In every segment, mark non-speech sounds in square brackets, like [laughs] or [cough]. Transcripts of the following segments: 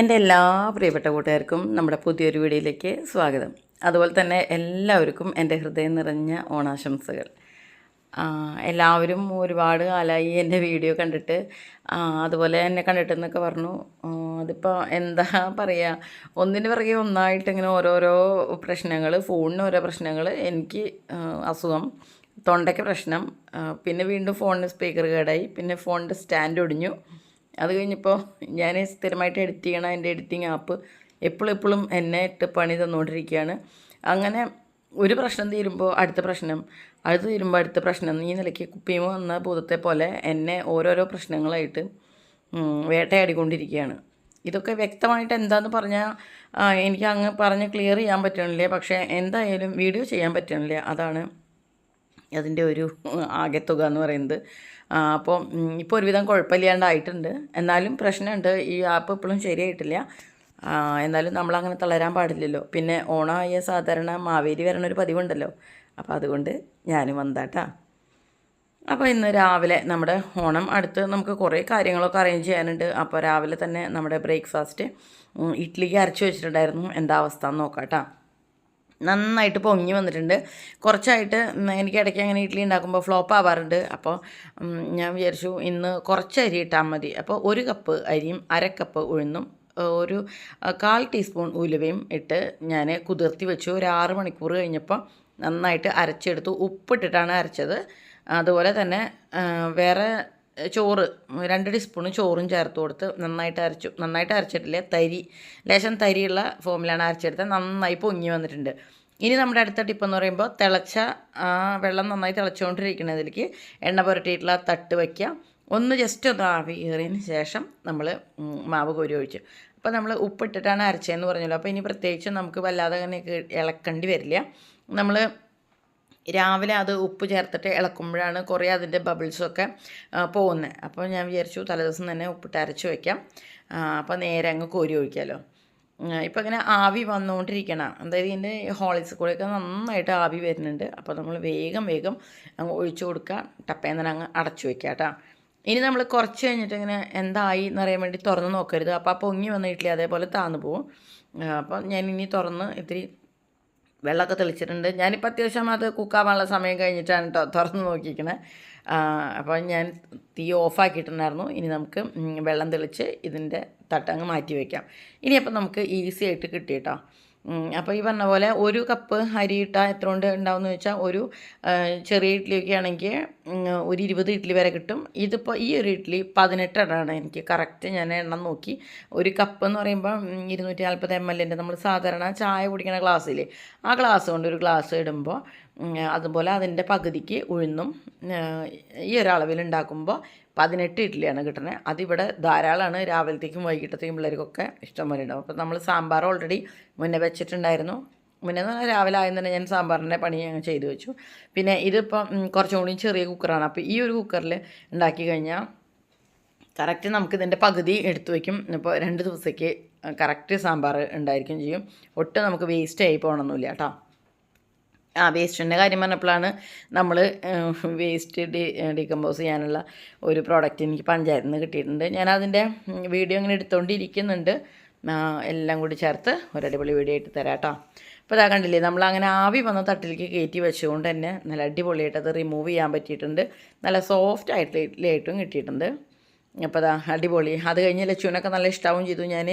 എന്റെ എല്ലാ പ്രിയപ്പെട്ട കൂട്ടുകാർക്കും നമ്മുടെ പുതിയൊരു വീഡിയോയിലേക്ക് സ്വാഗതം. അതുപോലെ തന്നെ എല്ലാവർക്കും എന്റെ ഹൃദയം നിറഞ്ഞ ഓണാശംസകൾ. എല്ലാവരും ഒരുപാട് കാലമായി എന്റെ വീഡിയോ കണ്ടിട്ട് അതുപോലെ എന്നെ കണ്ടിട്ടെന്നൊക്കെ പറഞ്ഞു. അതിപ്പോൾ എന്താ പറയുക ഒന്നിന് പിറകെ ഒന്നായിട്ട് ഇങ്ങനെ ഓരോരോ പ്രശ്നങ്ങൾ ഫോണിന് ഓരോ പ്രശ്നങ്ങൾ എനിക്ക് അസുഖം തൊണ്ടയ്ക്ക് പ്രശ്നം പിന്നെ വീണ്ടും ഫോണിന് സ്പീക്കർ കേടായി പിന്നെ ഫോണിന്റെ സ്റ്റാൻഡ് ഒടിഞ്ഞു. അത് കഴിഞ്ഞപ്പോൾ ഞാൻ സ്ഥിരമായിട്ട് എഡിറ്റ് ചെയ്യണ എന്റെ എഡിറ്റിംഗ് ആപ്പ് എപ്പോഴും എപ്പോഴും എന്നെ ഇട്ട് പണി തന്നുകൊണ്ടിരിക്കുകയാണ് അങ്ങനെ ഒരു പ്രശ്നം തീരുമ്പോൾ അടുത്ത പ്രശ്നം അടുത്ത് തീരുമ്പോൾ അടുത്ത പ്രശ്നം. ഈ നിലയ്ക്ക് കുപ്പിയും വന്ന ഭൂതത്തെ പോലെ എന്നെ ഓരോരോ പ്രശ്നങ്ങളായിട്ട് വേട്ടയാടിക്കൊണ്ടിരിക്കുകയാണ് ഇതൊക്കെ വ്യക്തമായിട്ട് എന്താന്ന് പറഞ്ഞാൽ എനിക്ക് അങ്ങ് പറഞ്ഞ് ക്ലിയർ ചെയ്യാൻ പറ്റണില്ല. പക്ഷേ എന്തായാലും വീഡിയോ ചെയ്യാൻ പറ്റണില്ല. അതാണ് അതിന്റെ ഒരു ആകെത്തുക എന്ന് പറയുന്നത്. അപ്പോൾ ഇപ്പോൾ ഒരുവിധം കുഴപ്പമില്ലാണ്ടായിട്ടുണ്ട്. എന്നാലും പ്രശ്നമുണ്ട്. ഈ ആപ്പ് ഇപ്പോഴും ശരിയായിട്ടില്ല. എന്നാലും നമ്മളങ്ങനെ തളരാൻ പാടില്ലല്ലോ. പിന്നെ ഓണമായ സാധാരണ മാവേലി വരണ ഒരു പതിവുണ്ടല്ലോ. അപ്പോൾ അതുകൊണ്ട് ഞാനും വന്നാട്ടാ അപ്പോൾ ഇന്ന് രാവിലെ നമ്മുടെ ഓണം അടുത്ത് നമുക്ക് കുറേ കാര്യങ്ങളൊക്കെ അറേഞ്ച് ചെയ്യാനുണ്ട്. അപ്പോൾ രാവിലെ തന്നെ നമ്മുടെ ബ്രേക്ക്ഫാസ്റ്റ് ഇഡ്ഡലിക്ക് അരച്ച് വെച്ചിട്ടുണ്ടായിരുന്നു. എന്താ അവസ്ഥ എന്ന് നോക്കാം കേട്ടോ നന്നായിട്ട് പൊങ്ങി വന്നിട്ടുണ്ട്. കുറച്ചായിട്ട് എനിക്ക് ഇടയ്ക്ക് അങ്ങനെ ഇഡ്ഡലി ഉണ്ടാക്കുമ്പോൾ ഫ്ലോപ്പ് ആവാറുണ്ട്. അപ്പോൾ ഞാൻ വിചാരിച്ചു ഇന്ന് കുറച്ച് അരി ഇട്ടാൽ മതി. അപ്പോൾ ഒരു കപ്പ് അരിയും അര കപ്പ് ഉഴുന്നും ഒരു കാൽ ടീസ്പൂൺ ഉലുവയും ഇട്ട് ഞാൻ കുതിർത്തി വെച്ചു. ഒരു ആറ് മണിക്കൂർ കഴിഞ്ഞപ്പോൾ നന്നായിട്ട് അരച്ചെടുത്തു. ഉപ്പിട്ടിട്ടാണ് അരച്ചത്. അതുപോലെ തന്നെ വേറെ ചോറ് രണ്ട് ടീസ്പൂൺ ചോറും ചേർത്ത് കൊടുത്ത് നന്നായിട്ട് അരച്ചു. നന്നായിട്ട് അരച്ചിട്ടില്ല തരി ലേശം തരിയുള്ള ഫോമിലാണ് അരച്ചെടുത്തത്. നന്നായി പൊങ്ങി വന്നിട്ടുണ്ട്. ഇനി നമ്മുടെ അടുത്ത ടിപ്പ് എന്ന് പറയുമ്പോൾ തിളച്ച വെള്ളം നന്നായി തിളച്ചുകൊണ്ടിരിക്കുന്നതിലേക്ക് എണ്ണ പുരട്ടിയിട്ടുള്ള തട്ട് വയ്ക്കുക ഒന്ന് ജസ്റ്റ് ഒന്ന് ആവി കയറിയതിന് ശേഷം നമ്മൾ മാവ് കോരി ഒഴിച്ചു. അപ്പോൾ നമ്മൾ ഉപ്പിട്ടിട്ടാണ് അരച്ചതെന്ന് പറഞ്ഞല്ലോ. അപ്പോൾ ഇനി പ്രത്യേകിച്ച് നമുക്ക് വല്ലാതെ അങ്ങനെ ഇളക്കേണ്ടി വരില്ല. നമ്മൾ രാവിലെ അത് ഉപ്പ് ചേർത്തിട്ട് ഇളക്കുമ്പോഴാണ് കുറേ അതിന്റെ ബബിൾസൊക്കെ പോകുന്നത് അപ്പോൾ ഞാൻ വിചാരിച്ചു തലേദിവസം തന്നെ ഉപ്പിട്ട് അരച്ച് വയ്ക്കാം അപ്പോൾ നേരെ അങ്ങ് കോരി ഒഴിക്കാമല്ലോ ഇപ്പോൾ ഇങ്ങനെ ആവി വന്നുകൊണ്ടിരിക്കണം അതായത് ഇതിന്റെ ഹോളിസ് കൂടെയൊക്കെ നന്നായിട്ട് ആവി വരുന്നുണ്ട്. അപ്പോൾ നമ്മൾ വേഗം വേഗം അങ്ങ് ഒഴിച്ചു കൊടുക്കുക. ടപ്പേന്ന് അങ്ങ് അടച്ചു വയ്ക്കുക കേട്ടോ. ഇനി നമ്മൾ കുറച്ച് കഴിഞ്ഞിട്ട് ഇങ്ങനെ എന്തായി എന്നറിയാൻ വേണ്ടി തുറന്ന് നോക്കരുത്. അപ്പോൾ ആ പൊങ്ങി വന്ന ഇഡ്ഡലി അതേപോലെ താന്നു പോവും. അപ്പം ഞാൻ ഇനി തുറന്ന് ഇത്തിരി വെള്ളമൊക്കെ തെളിച്ചിട്ടുണ്ട്. ഞാനിപ്പോൾ അത്യാവശ്യം അത് കുക്കാവാനുള്ള സമയം കഴിഞ്ഞിട്ടാണ് കേട്ടോ തുറന്ന് നോക്കിക്കണേ അപ്പോൾ ഞാൻ തീ ഓഫാക്കിയിട്ടുണ്ടായിരുന്നു. ഇനി നമുക്ക് വെള്ളം തെളിച്ച് ഇതിന്റെ തട്ടങ്ങ് മാറ്റി വയ്ക്കാം ഇനി അപ്പം നമുക്ക് ഈസി ആയിട്ട് കിട്ടി കേട്ടോ അപ്പോൾ ഈ പറഞ്ഞ പോലെ ഒരു കപ്പ് അരി എത്ര കൊണ്ട് ഉണ്ടാവും എന്ന് വെച്ചാൽ ഒരു ചെറിയ ഇഡ്ഡലിയൊക്കെ ആണെങ്കിൽ ഒരു ഇരുപത് ഇഡ്ഡലി വരെ കിട്ടും. ഇതിപ്പോൾ ഈ ഒരു ഇഡ്ഡലി പതിനെട്ട് എണ്ണമാണ് എനിക്ക്. കറക്റ്റ് ഞാൻ എണ്ണം നോക്കി. ഒരു കപ്പ് എന്ന് പറയുമ്പോൾ ഇരുന്നൂറ്റി നാൽപ്പത് എം എല്ലിന്റെ നമ്മൾ സാധാരണ ചായ കുടിക്കുന്ന ഗ്ലാസ്സില്ലേ ആ ഗ്ലാസ് കൊണ്ട് ഒരു ഗ്ലാസ് ഇടുമ്പോൾ അതുപോലെ അതിന്റെ പകുതിക്ക് ഉഴുന്നും ഈ ഒരളവിൽ ഉണ്ടാക്കുമ്പോൾ പതിനെട്ട് ഇഡ്ഡലിയാണ് കിട്ടുന്നത്. അതിവിടെ ധാരാളമാണ്. രാവിലത്തേക്കും വൈകിട്ടത്തേക്കും പിള്ളേർക്കൊക്കെ ഇഷ്ടം പോലെ ഉണ്ടാവും. അപ്പോൾ നമ്മൾ സാമ്പാർ ഓൾറെഡി മുന്നേ വെച്ചിട്ടുണ്ടായിരുന്നു. മുന്നേ എന്ന് പറഞ്ഞാൽ രാവിലെ ആദ്യം തന്നെ ഞാൻ സാമ്പാറിന്റെ പണി ഞങ്ങൾ ചെയ്തു വെച്ചു. പിന്നെ ഇതിപ്പം കുറച്ചും കൂടി ചെറിയ കുക്കറാണ് അപ്പോൾ ഈ ഒരു കുക്കറിൽ ഉണ്ടാക്കി കഴിഞ്ഞാൽ കറക്റ്റ് നമുക്ക് ഇതിന്റെ പകുതി എടുത്തു വയ്ക്കും ഇപ്പോൾ രണ്ട് ദിവസത്തേക്ക് കറക്റ്റ് സാമ്പാർ ഉണ്ടായിരിക്കും ചെയ്യും. ഒട്ടും നമുക്ക് വേസ്റ്റ് ആയി പോകണമെന്നില്ല കേട്ടോ. ആ വേസ്റ്റിന്റെ കാര്യം പറഞ്ഞപ്പോഴാണ് നമ്മൾ വേസ്റ്റ് ഡി ഡീകമ്പോസ് ചെയ്യാനുള്ള ഒരു പ്രോഡക്റ്റ് എനിക്ക് പഞ്ചായത്തിൽ നിന്ന് കിട്ടിയിട്ടുണ്ട്. ഞാൻ അതിന്റെ വീഡിയോ ഇങ്ങനെ എടുത്തുകൊണ്ടിരിക്കുന്നുണ്ട് എല്ലാം കൂടി ചേർത്ത് ഒരടിപൊളി വീഡിയോ ആയിട്ട് തരാം കേട്ടോ. അപ്പോൾ ഇതാ കണ്ടില്ലേ നമ്മൾ അങ്ങനെ ആവി വന്ന തട്ടിലേക്ക് കയറ്റി വെച്ചുകൊണ്ട് തന്നെ നല്ല അടിപൊളിയായിട്ട് അത് റിമൂവ് ചെയ്യാൻ പറ്റിയിട്ടുണ്ട്. നല്ല സോഫ്റ്റ് ആയിട്ട് കിട്ടിയിട്ടുണ്ട്. അപ്പോൾ അതാ അടിപൊളി. അത് കഴിഞ്ഞ് ലച്ചുവിനൊക്കെ നല്ല ഇഷ്ടമാവും ചെയ്തു. ഞാൻ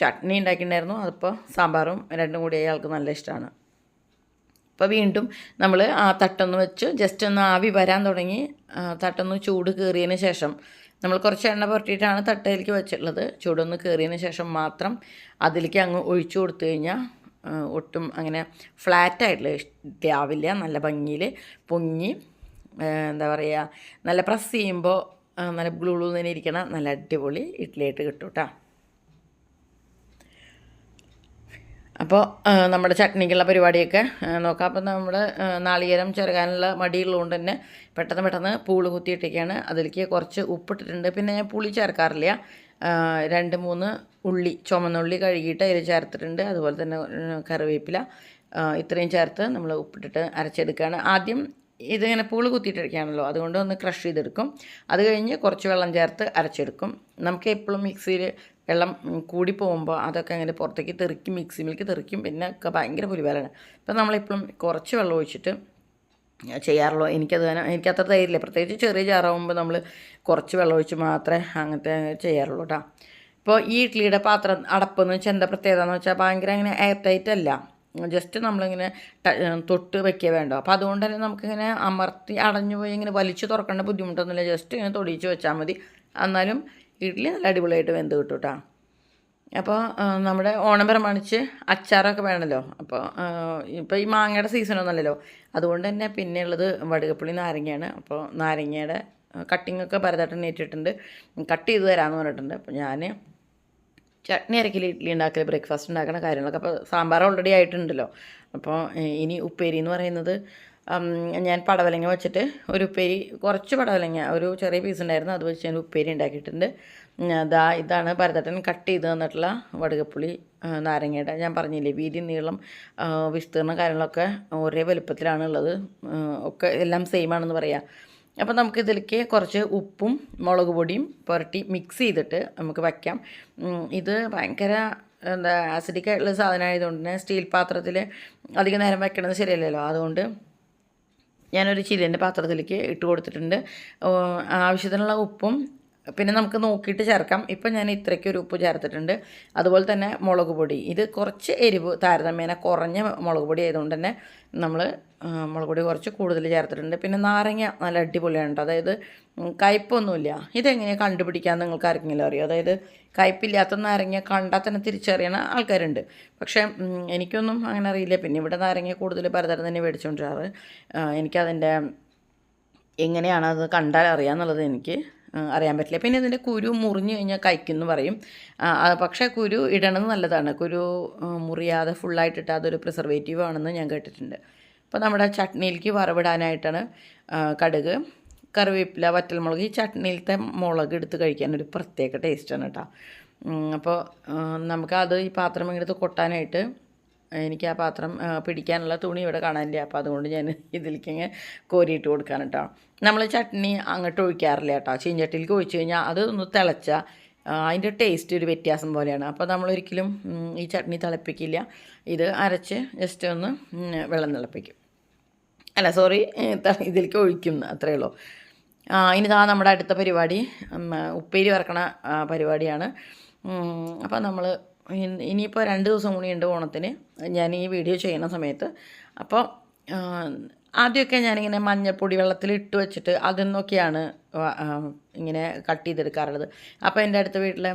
ചട്നി ഉണ്ടാക്കിയിട്ടുണ്ടായിരുന്നു. അതിപ്പോൾ സാമ്പാറും രണ്ടും കൂടി അയാൾക്ക് നല്ല ഇഷ്ടമാണ് അപ്പോൾ വീണ്ടും നമ്മൾ ആ തട്ടൊന്ന് വെച്ച് ജസ്റ്റ് ഒന്ന് ആവി വരാൻ തുടങ്ങി. തട്ടൊന്ന് ചൂട് കയറിയതിന് ശേഷം നമ്മൾ കുറച്ച് എണ്ണ പുരട്ടിയിട്ടാണ് തട്ടയിലേക്ക് വെച്ചിട്ടുള്ളത്. ചൂടൊന്ന് കയറിയതിന് ശേഷം മാത്രം അതിലേക്ക് അങ്ങ് ഒഴിച്ചു കൊടുത്തു കഴിഞ്ഞാൽ ഒട്ടും അങ്ങനെ ഫ്ലാറ്റായിട്ടുള്ള ആവില്ല നല്ല ഭംഗിയിൽ പൊങ്ങി എന്താ പറയുക നല്ല പ്രസ് ചെയ്യുമ്പോൾ നല്ല ബ്ലൂ ബ്ലൂ തന്നെ ഇരിക്കണം നല്ല അടിപൊളി ഇഡ്ഡലിയായിട്ട് കിട്ടും കേട്ടോ അപ്പോൾ നമ്മുടെ ചട്നിക്കുള്ള പരിപാടിയൊക്കെ നോക്കാം. അപ്പോൾ നമ്മൾ നാളികേരം ചെറുകാനുള്ള മടിയുള്ളതുകൊണ്ട് തന്നെ പെട്ടെന്ന് പെട്ടെന്ന് പൂൾ കുത്തിയിട്ടൊക്കെയാണ് അതിലേക്ക് കുറച്ച് ഉപ്പിട്ടിട്ടുണ്ട്. പിന്നെ ഞാൻ പുളി ചേർക്കാറില്ല. രണ്ട് മൂന്ന് ഉള്ളി ചുമന്നുള്ളി കഴുകിയിട്ട് അതിൽ ചേർത്തിട്ടുണ്ട്. അതുപോലെ തന്നെ കറിവേപ്പില ഇത്രയും ചേർത്ത് നമ്മൾ ഉപ്പിട്ടിട്ട് അരച്ചെടുക്കുകയാണ്. ആദ്യം ഇതിങ്ങനെ പൂൾ കുത്തിയിട്ടിരിക്കുകയാണല്ലോ. അതുകൊണ്ട് ഒന്ന് ക്രഷ് ചെയ്തെടുക്കും. അത് കഴിഞ്ഞ് കുറച്ച് വെള്ളം ചേർത്ത് അരച്ചെടുക്കും. നമുക്ക് എപ്പോഴും മിക്സിയിൽ വെള്ളം കൂടി പോകുമ്പോൾ അതൊക്കെ അങ്ങനെ പുറത്തേക്ക് തെറിക്കും മിക്സി മിൽക്ക് തെറിക്കും പിന്നെ ഒക്കെ ഭയങ്കര പുലിവാലാണ് അപ്പോൾ നമ്മളിപ്പോഴും കുറച്ച് വെള്ളം ഒഴിച്ചിട്ട് ചെയ്യാറുള്ളൂ. എനിക്കത് തന്നെ അത്ര ധൈര്യമില്ല. പ്രത്യേകിച്ച് ചെറിയ ചാറാവുമ്പോൾ നമ്മൾ കുറച്ച് വെള്ളം ഒഴിച്ച് മാത്രമേ അങ്ങനത്തെ ചെയ്യാറുള്ളൂ കേട്ടോ ഇപ്പോൾ ഈ ഇഡ്ഡലിയുടെ പാത്രം അടപ്പെന്ന് വെച്ചാൽ എന്താ പ്രത്യേകത എന്ന് വെച്ചാൽ ഭയങ്കര അങ്ങനെ എയർ ടൈറ്റ് അല്ല. ജസ്റ്റ് നമ്മളിങ്ങനെ തൊട്ട് വെക്കുക വേണ്ട. അപ്പോൾ അതുകൊണ്ട് തന്നെ നമുക്കിങ്ങനെ അമർത്തി അടഞ്ഞു പോയി ഇങ്ങനെ വലിച്ചു തുറക്കേണ്ട ബുദ്ധിമുട്ടൊന്നുമില്ല. ജസ്റ്റ് ഇങ്ങനെ തൊടിയിച്ച് വെച്ചാൽ മതി. എന്നാലും ഇഡ്ഡലി നല്ല അടിപൊളിയായിട്ട് വെന്ത് കിട്ടും കേട്ടോ അപ്പോൾ നമ്മുടെ ഓണം പ്രമാണിച്ച് അച്ചാറൊക്കെ വേണമല്ലോ അപ്പോൾ ഇപ്പോൾ ഈ മാങ്ങയുടെ സീസണൊന്നുമല്ലല്ലോ അതുകൊണ്ട് തന്നെ പിന്നെയുള്ളത് വടുകപ്പുളി നാരങ്ങയാണ്. അപ്പോൾ നാരങ്ങയുടെ കട്ടിങ്ങൊക്കെ ഒക്കെ നീറ്റിട്ടുണ്ട് കട്ട് ചെയ്ത് തരാമെന്ന് പറഞ്ഞിട്ടുണ്ട്. അപ്പോൾ ഞാൻ ചട്നി അരക്കൽ ഇഡ്ഡലി ഉണ്ടാക്കൽ ബ്രേക്ക്ഫാസ്റ്റ് ഉണ്ടാക്കുന്ന കാര്യങ്ങളൊക്കെ. അപ്പോൾ സാമ്പാർ ഓൾറെഡി ആയിട്ടുണ്ടല്ലോ. അപ്പോൾ ഇനി ഉപ്പേരി എന്ന് പറയുന്നത് ഞാൻ പടവലങ്ങ വെച്ചിട്ട് ഒരു ഉപ്പേരി കുറച്ച് പടവലങ്ങ ഒരു ചെറിയ പീസ് ഉണ്ടായിരുന്നു അത് വെച്ച് ഞാൻ ഉപ്പേരി ഉണ്ടാക്കിയിട്ടുണ്ട്. ദാ ഇതാണ് ഭരതട്ടൻ കട്ട് ചെയ്ത് തന്നിട്ടുള്ള വടുകപ്പുളി നാരങ്ങയുടെ. ഞാൻ പറഞ്ഞില്ലേ വീതി നീളം വിസ്തീർണം കാര്യങ്ങളൊക്കെ ഒരേ വലുപ്പത്തിലാണ് ഉള്ളത്. ഒക്കെ എല്ലാം സെയിം ആണെന്ന് പറയാം. അപ്പോൾ നമുക്ക് ഇതിലേക്ക് കുറച്ച് ഉപ്പും മുളക് പൊടിയും പുരട്ടി മിക്സ് ചെയ്തിട്ട് നമുക്ക് വയ്ക്കാം ഇത് ഭയങ്കര എന്താ ആസിഡിക് ആയിട്ടുള്ള സാധനം ആയതുകൊണ്ട് തന്നെ സ്റ്റീൽ പാത്രത്തിൽ അധികം നേരം വയ്ക്കണത് ശരിയല്ലല്ലോ. അതുകൊണ്ട് ഞാനൊരു ചില്ലിന്റെ പാത്രത്തിലേക്ക് ഇട്ട് കൊടുത്തിട്ടുണ്ട്. ആവശ്യത്തിനുള്ള ഉപ്പും പിന്നെ നമുക്ക് നോക്കിയിട്ട് ചേർക്കാം. ഇപ്പം ഞാൻ ഇത്രയ്ക്ക് ഒരു ഉപ്പ് ചേർത്തിട്ടുണ്ട്. അതുപോലെ തന്നെ മുളക് പൊടി. ഇത് കുറച്ച് എരിവ് താരതമ്യേന കുറഞ്ഞ മുളക് പൊടി ആയതുകൊണ്ട് തന്നെ നമ്മൾ മുളക് പൊടി കുറച്ച് കൂടുതൽ ചേർത്തിട്ടുണ്ട്. പിന്നെ നാരങ്ങ നല്ല അടിപൊളിയാണ് അതായത് കയ്പൊന്നുമില്ല ഇതെങ്ങനെയാണ് കണ്ടുപിടിക്കാൻ നിങ്ങൾക്ക് ആർക്കെങ്കിലും അറിയോ? അതായത് കയ്പില്ലാത്ത നാരങ്ങ കണ്ടാൽ തന്നെ തിരിച്ചറിയണ ആൾക്കാരുണ്ട്. പക്ഷേ എനിക്കൊന്നും അങ്ങനെ അറിയില്ല. പിന്നെ ഇവിടെ നാരങ്ങ കൂടുതൽ പലതരം തന്നെ മേടിച്ചുകൊണ്ടിരാറ് എനിക്കതിന്റെ എങ്ങനെയാണ് അത് കണ്ടാൽ അറിയാമെന്നുള്ളത് എനിക്ക് അറിയാൻ പറ്റില്ല. പിന്നെ ഇതിന്റെ കുരു മുറിഞ്ഞു കഴിഞ്ഞാൽ കഴിക്കുമെന്ന് പറയും. പക്ഷേ കുരു ഇടണത് നല്ലതാണ്. കുരു മുറിയാതെ ഫുള്ളായിട്ടിട്ട് അതൊരു പ്രിസർവേറ്റീവ് ആണെന്ന് ഞാൻ കേട്ടിട്ടുണ്ട്. അപ്പോൾ നമ്മുടെ ചട്നിയിലേക്ക് വറവിടാനായിട്ടാണ് കടുക് കറിവേപ്പില വറ്റൽമുളക് ഈ ചട്നിയിലത്തെ മുളക് എടുത്ത് കഴിക്കാൻ ഒരു പ്രത്യേക ടേസ്റ്റാണ് കേട്ടോ അപ്പോൾ നമുക്ക് നമുക്കത് ഈ പാത്രം ഇങ്ങോട്ട് കൊട്ടാനായിട്ട് എനിക്ക് ആ പാത്രം പിടിക്കാനുള്ള തുണി ഇവിടെ കാണാനില്ല? അപ്പോൾ അതുകൊണ്ട് ഞാൻ ഇതിലേക്ക് കോരിയിട്ട് കൊടുക്കാൻ കേട്ടോ നമ്മൾ ചട്നി അങ്ങോട്ട് ഒഴിക്കാറില്ല കേട്ടോ ചീഞ്ചട്ടിയിലേക്ക് ഒഴിച്ചു കഴിഞ്ഞാൽ അത് ഒന്ന് തിളച്ച അതിന്റെ ടേസ്റ്റ് ഒരു വ്യത്യാസം പോലെയാണ്. അപ്പോൾ നമ്മളൊരിക്കലും ഈ ചട്നി തിളപ്പിക്കില്ല. ഇത് അരച്ച് ജസ്റ്റ് ഒന്ന് വെള്ളം തിളപ്പിക്കും. അല്ല സോറി ഇതിലേക്ക് ഒഴിക്കും അത്രയേ ഉള്ളൂ. ഇനി ഇതാ നമ്മുടെ അടുത്ത പരിപാടി ഉപ്പേരി വറക്കണ പരിപാടിയാണ്. അപ്പോൾ നമ്മൾ ഇനിയിപ്പോൾ രണ്ട് ദിവസം കൂടി ഉണ്ട് ഓണത്തിന്. ഞാൻ ഈ വീഡിയോ ചെയ്യുന്ന സമയത്ത്. അപ്പോൾ ആദ്യമൊക്കെ ഞാനിങ്ങനെ മഞ്ഞൾപ്പൊടി വെള്ളത്തിൽ ഇട്ട് വെച്ചിട്ട് അതിൽ നിന്നൊക്കെയാണ് ഇങ്ങനെ കട്ട് ചെയ്തെടുക്കാറുള്ളത്. അപ്പോൾ എന്റെ അടുത്ത വീട്ടിലെ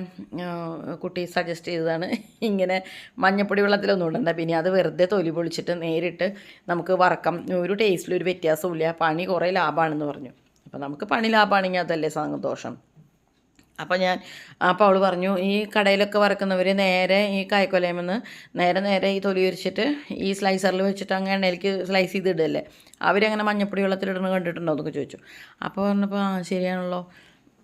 കുട്ടി സജസ്റ്റ് ചെയ്തതാണ് [laughs] ഇങ്ങനെ മഞ്ഞൾപ്പൊടി വെള്ളത്തിലൊന്നും ഇടണ്ട. പിന്നെ അത് വെറുതെ തൊലി പൊളിച്ചിട്ട് നേരിട്ട് നമുക്ക് വറക്കം. ഒരു ടേസ്റ്റിലൊരു വ്യത്യാസവും ഇല്ല പണി കുറേ ലാഭമാണെന്ന് പറഞ്ഞു. അപ്പോൾ നമുക്ക് പണി ലാഭമാണെങ്കിൽ അതല്ലേ സന്തോഷം അപ്പോൾ ഞാൻ അപ്പോൾ അവൾ പറഞ്ഞു ഈ കടയിലൊക്കെ വറക്കുന്നവർ നേരെ ഈ കായ്ക്കൊലയുമെന്ന് നേരെ നേരെ ഈ തൊലി ഉരിച്ചിട്ട് ഈ സ്ലൈസറിൽ വെച്ചിട്ട് അങ്ങ് എണ്ണയിലേക്ക് സ്ലൈസ് ചെയ്തിടല്ലേ അവരങ്ങനെ മഞ്ഞപ്പൊടി വെള്ളത്തിലിടുന്നത് കണ്ടിട്ടുണ്ടോ? എന്നൊക്കെ ചോദിച്ചു. അപ്പോൾ പറഞ്ഞപ്പോൾ ആ ശരിയാണല്ലോ.